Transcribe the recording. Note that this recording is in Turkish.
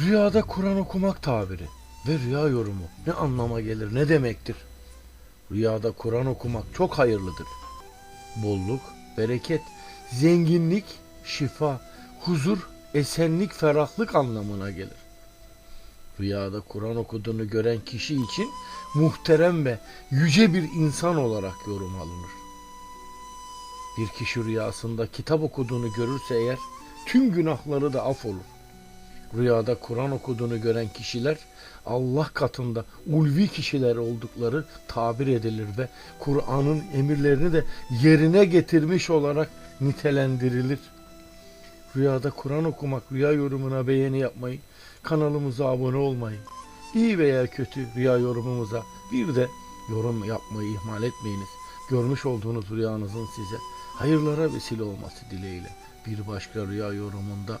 Rüyada Kur'an okumak tabiri ve rüya yorumu ne anlama gelir, ne demektir? Rüyada Kur'an okumak çok hayırlıdır. Bolluk, bereket, zenginlik, şifa, huzur, esenlik, ferahlık anlamına gelir. Rüyada Kur'an okuduğunu gören kişi için muhterem ve yüce bir insan olarak yorum alınır. Bir kişi rüyasında kitap okuduğunu görürse eğer tüm günahları da af olur. Rüyada Kur'an okuduğunu gören kişiler Allah katında ulvi kişiler oldukları tabir edilir ve Kur'an'ın emirlerini de yerine getirmiş olarak nitelendirilir. Rüyada Kur'an okumak, rüya yorumuna beğeni yapmayı, kanalımıza abone olmayı, iyi veya kötü rüya yorumumuza bir de yorum yapmayı ihmal etmeyiniz. Görmüş olduğunuz rüyanızın size hayırlara vesile olması dileğiyle bir başka rüya yorumunda